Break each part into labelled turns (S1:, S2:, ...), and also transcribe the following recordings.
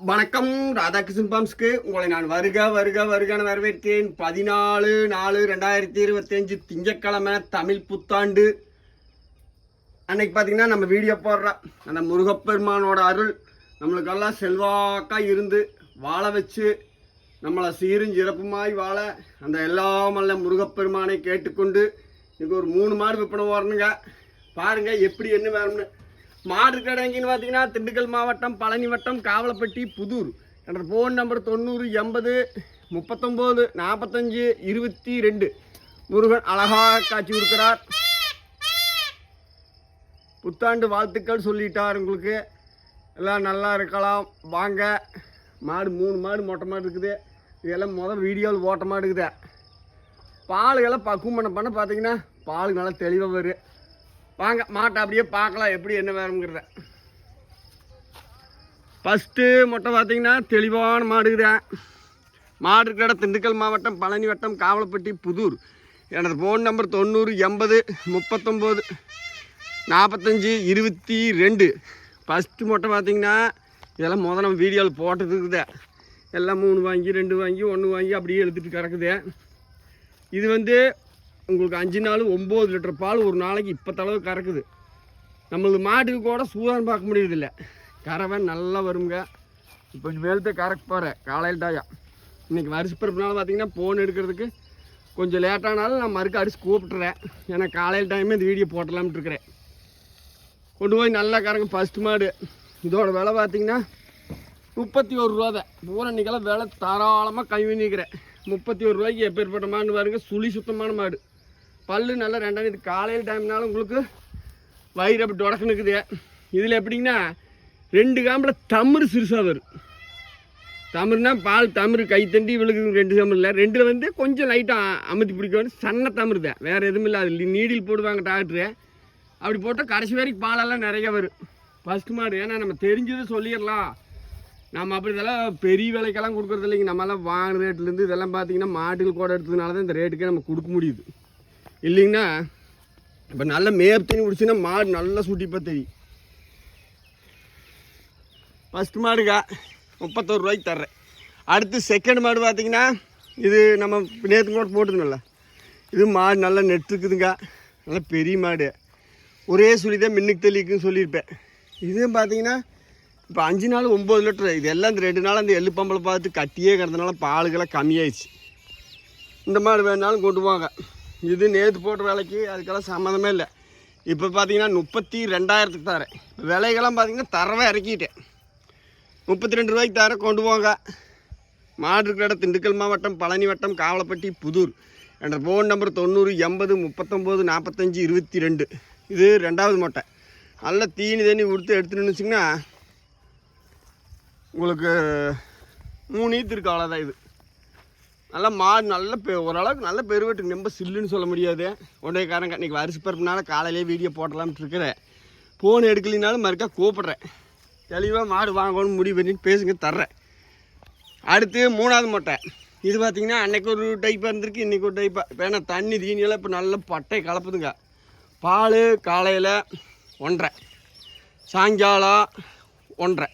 S1: வணக்கம். ராதாகிருஷ்ணன் பாம்ஸ்க்கு உங்களை நான் வருக வருக வருகன்னு வரவேற்றேன் பதினாலு நாலு ரெண்டாயிரத்தி இருபத்தஞ்சு திங்கட்கிழமை தமிழ் புத்தாண்டு. அன்னைக்கு பார்த்தீங்கன்னா நம்ம வீடியோ போடுறோம் அந்த முருகப்பெருமானோட அருள் நம்மளுக்கெல்லாம் செல்வாக்காக இருந்து வாழ வச்சு நம்மளை சீரும் சிறப்புமாய் வாழ அந்த எல்லாம் அல்ல முருகப்பெருமானை கேட்டுக்கொண்டு இன்னைக்கு ஒரு மூணு மாடு விற்பனை வரணுங்க. பாருங்கள் எப்படி என்ன வேணும்னு. மாடு கடைங்கன்னு பார்த்தீங்கன்னா திண்டுக்கல் மாவட்டம் பழனி வட்டம் காவலப்பட்டி புதூர். என்ற ஃபோன் நம்பர் தொண்ணூறு எண்பது முப்பத்தொம்போது நாற்பத்தஞ்சு இருபத்தி ரெண்டு. முருகன் அழகாக காட்சி கொடுக்கிறார். புத்தாண்டு வாழ்த்துக்கள் சொல்லிட்டார் உங்களுக்கு. எல்லாம் நல்லா இருக்கலாம். வாங்க. மாடு மூணு மாடு மொட்டை மாடு இருக்குது. இதெல்லாம் முதல் வீடியோவில் ஓட்ட இருக்குது பாலுகெல்லாம் பக்குவம் பண்ண பண்ண பார்த்தீங்கன்னா பால் நல்லா தெளிவாக வரும் வாங்க மாட்டை அப்படியே பார்க்கலாம் எப்படி என்ன வேணுங்கிறத. ஃபஸ்ட்டு மொட்டை பார்த்தீங்கன்னா தெளிவான மாடுகிறேன் மாடு இருக்கிற இடம் திண்டுக்கல் மாவட்டம் பழனி வட்டம் காவலப்பட்டி புதூர். எனது ஃபோன் நம்பர் தொண்ணூறு எண்பது முப்பத்தொம்போது நாற்பத்தஞ்சு இருபத்தி ரெண்டு. ஃபஸ்ட்டு மொட்டை பார்த்தீங்கன்னா இதெல்லாம் முத நம்ம வீடியோவில் போட்டதுக்குதே எல்லாம் மூணு வாங்கி ரெண்டு வாங்கி ஒன்று வாங்கி அப்படியே எழுதிட்டு கிடக்குது. இது வந்து உங்களுக்கு அஞ்சு நாள் ஒம்பது லிட்டர் பால் ஒரு நாளைக்கு இப்போத்தளவு கறக்குது. நம்மளது மாட்டுக்கு கூட சூதான்னு பார்க்க முடியறதில்ல. கறவை நல்லா வருங்க. இப்போ மேலத்தை கறக்க போகிறேன் காலையில் டாயா இன்றைக்கி வருஷப்பிறப்புனால பார்த்தீங்கன்னா ஃபோன் எடுக்கிறதுக்கு கொஞ்சம் லேட்டானாலும் நான் மறுக்க அடிச்சு கூப்பிட்டுறேன். ஏன்னா காலையில் டைமே இந்த வீடியோ போட்டலாம்னு இருக்கிறேன். கொண்டு போய் நல்லா கறங்க ஃபஸ்ட்டு மாடு. இதோட விலை பார்த்தீங்கன்னா முப்பத்தி ஒரு ரூபா தான். பூரா இன்றைக்கெல்லாம் விலை தாராளமாக கம்மி நிற்கிறேன் முப்பத்தி ஒரு ரூபாய்க்கு எப்பேற்பட்ட மாடு பாருங்க சுழி சுத்தமான மாடு. பல்லு நல்லா ரெண்டாம் இது காலையில் டைம்னால உங்களுக்கு வயிறு அப்படி தொடக்கணுக்குது இதில் எப்படிங்கன்னா ரெண்டு காம்பில் தமிர் சிறுசாக வரும். தமிழ்னா பால் தமிழ் கை தண்டி இவளுக்கு ரெண்டு தமுறு இல்லை. ரெண்டில் வந்து கொஞ்சம் லைட்டாக அமுத்தி பிடிக்கணும் சன்ன தமிழ் தான். வேறு எதுவும் இல்லை. அது நீடில் போடுவாங்க டாக்டரு அப்படி போட்டால் கடைசி வரைக்கும் பாலெல்லாம் நிறைய வரும். ஃபஸ்ட் மாடு. ஏன்னா நம்ம தெரிஞ்சதை சொல்லிடலாம். நம்ம அப்படி இதெல்லாம் பெரிய விலைக்கெல்லாம் கொடுக்குறது இல்லைங்க. நம்மளாம் வாங்குற ரேட்லேருந்து இதெல்லாம் பார்த்தீங்கன்னா மாட்டுகள் கூட எடுத்ததுனால தான் இந்த ரேட்டுக்கே நம்ம கொடுக்க முடியுது. இல்லைங்கன்னா இப்போ நல்ல மேப் தண்ணி குடிச்சுன்னா மாடு நல்லா சுட்டிப்பா தெரியும். ஃபஸ்ட் மாடுக்கா முப்பத்தோரு ரூபாய்க்கு தர்றேன். அடுத்து செகண்ட் மாடு பார்த்தீங்கன்னா இது நம்ம நேற்று கூட போட்டுருந்தோம்ல இது மாடு நல்லா நெட் இருக்குதுங்க நல்லா பெரிய மாடு. ஒரே சுழி தான் மின்னுக்கு தெளிக்குன்னு சொல்லியிருப்பேன். இதுவும் பார்த்தீங்கன்னா இப்போ அஞ்சு நாள் ஒம்பது லிட்டர். இது எல்லாம் இந்த ரெண்டு நாள் அந்த எள்ளு பம்பளை பார்த்து கட்டியே கிடந்தனால பாலுக்கெல்லாம் கம்மியாயிடுச்சு. இந்த மாடு வேணாலும் கொண்டு போங்க. இது நேற்று போட்ட விலைக்கு அதுக்கெல்லாம் சம்மந்தமே இல்லை. இப்போ பார்த்தீங்கன்னா முப்பத்தி ரெண்டாயிரத்துக்கு தரேன். விலைகள்லாம் பார்த்தீங்கன்னா தரவை இறக்கிட்டேன். முப்பத்தி ரெண்டு ரூபாய்க்கு தர கொண்டு போங்க. மாடு இருக்கிற இடம் திண்டுக்கல் மாவட்டம் பழனி வட்டம் காவலப்பட்டி புதூர். என்ற ஃபோன் நம்பர் தொண்ணூறு எண்பது முப்பத்தொம்போது நாற்பத்தஞ்சு இருபத்தி ரெண்டு. இது ரெண்டாவது மொட்டை. நல்லா தீனி தண்ணி கொடுத்து எடுத்துன்னு வச்சிங்கன்னா உங்களுக்கு மூணு ஈத்து இருக்கு அவ்வளோதான் இது. நல்லா மாடு நல்ல பெ ஓரளவுக்கு நல்ல பெருவெட்டு ரொம்ப சில்லுன்னு சொல்ல முடியாது. உடையக்காரங்க இன்றைக்கி வரிசை பிறப்புனால காலையிலே வீடியோ போடலாம்னு இருக்கிறேன். ஃபோன் எடுக்கலினாலும் மறுக்கா கூப்பிட்றேன். தெளிவாக மாடு வாங்கணும்னு முடிவு பண்ணிட்டு பேசுங்க தர்றேன். அடுத்து மூணாவது மொட்டை. இது பார்த்தீங்கன்னா அன்னைக்கு ஒரு டைப்பாக இருந்திருக்கு இன்றைக்கி ஒரு டைப்பாக இப்போ ஏன்னா தண்ணி தீனியெல்லாம் இப்போ நல்ல பட்டை கலப்புதுங்க. பால் காலையில் ஒன்றரை. சாயங்காலம் ஒன்றரை.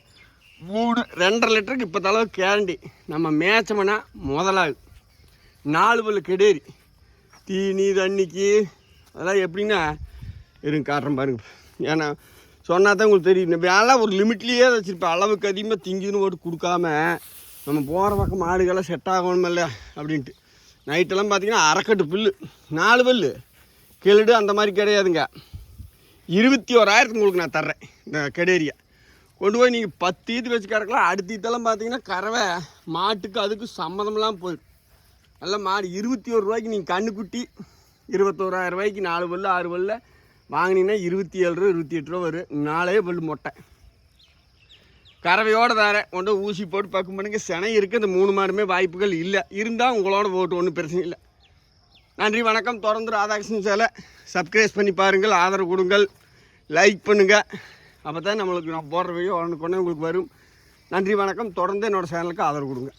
S1: மூணு ரெண்டரை லிட்டருக்கு இப்போ தளவு கேரண்டி நம்ம மேய்ச்சோம்னா முதலாகு நாலு பல்லு கெடேரி. தீனி தண்ணிக்கு அதெல்லாம் எப்படின்னா இருங்க காட்டுறேன் பாருங்க. ஏன்னா சொன்னால் தான் உங்களுக்கு தெரியும். வேலை ஒரு லிமிட்லேயே வச்சுருப்பேன். அளவுக்கு அதிகமாக திங்குதுன்னு போட்டு கொடுக்காம நம்ம போகிற பக்கம் மாடுகள்லாம் செட் ஆகணும் அப்படின்ட்டு. நைட்டெல்லாம் பார்த்தீங்கன்னா அரைக்கட்டு புல்லு. நாலு பல்லு. கெளுடு அந்த மாதிரி கிடையாதுங்க. இருபத்தி ஓராயிரத்துக்கு உங்களுக்கு நான் தர்றேன். இந்த கெடேரியை. கொண்டு போய் நீங்கள் பத்து ஈத்து வச்சு கிடக்கலாம் அடுத்த ஈத்தெல்லாம் பார்த்தீங்கன்னா கறவை மாட்டுக்கு அதுக்கு சம்மந்தம்லாம் போயிடும். நல்ல மாடு. இருபத்தி ஒரு ரூபாய்க்கு நீங்கள் கண்ணுக்குட்டி இருபத்தோராயிரம் ரூபாய்க்கு நாலு பல்லு ஆறு பல்ல வாங்கினீங்கன்னா இருபத்தி ஏழு ரூபா இருபத்தி எட்டு ரூபா வரும். நாலே பல்லு மொட்டை. கறவையோடு தரேன் கொண்டு ஊசி போட்டு பக்கம் பண்ணுங்க. சினை இருக்குது இந்த மூணு மாடுமே வாய்ப்புகள் இல்லை. இருந்தால் உங்களோட போட்டு ஒன்றும் பிரச்சனை இல்லை. நன்றி வணக்கம். தொடர்ந்து ராதாகிருஷ்ணன் சேலை சப்ஸ்கிரைப் பண்ணி பாருங்கள். ஆதரவு கொடுங்கள். லைக் பண்ணுங்கள் அப்போ தான் நம்மளுக்கு நான் போடுற வீடியோ உடனுக்குடனே உங்களுக்கு வரும். நன்றி வணக்கம். தொடர்ந்து என்னோடய சேனலுக்கு ஆதரவு கொடுங்க.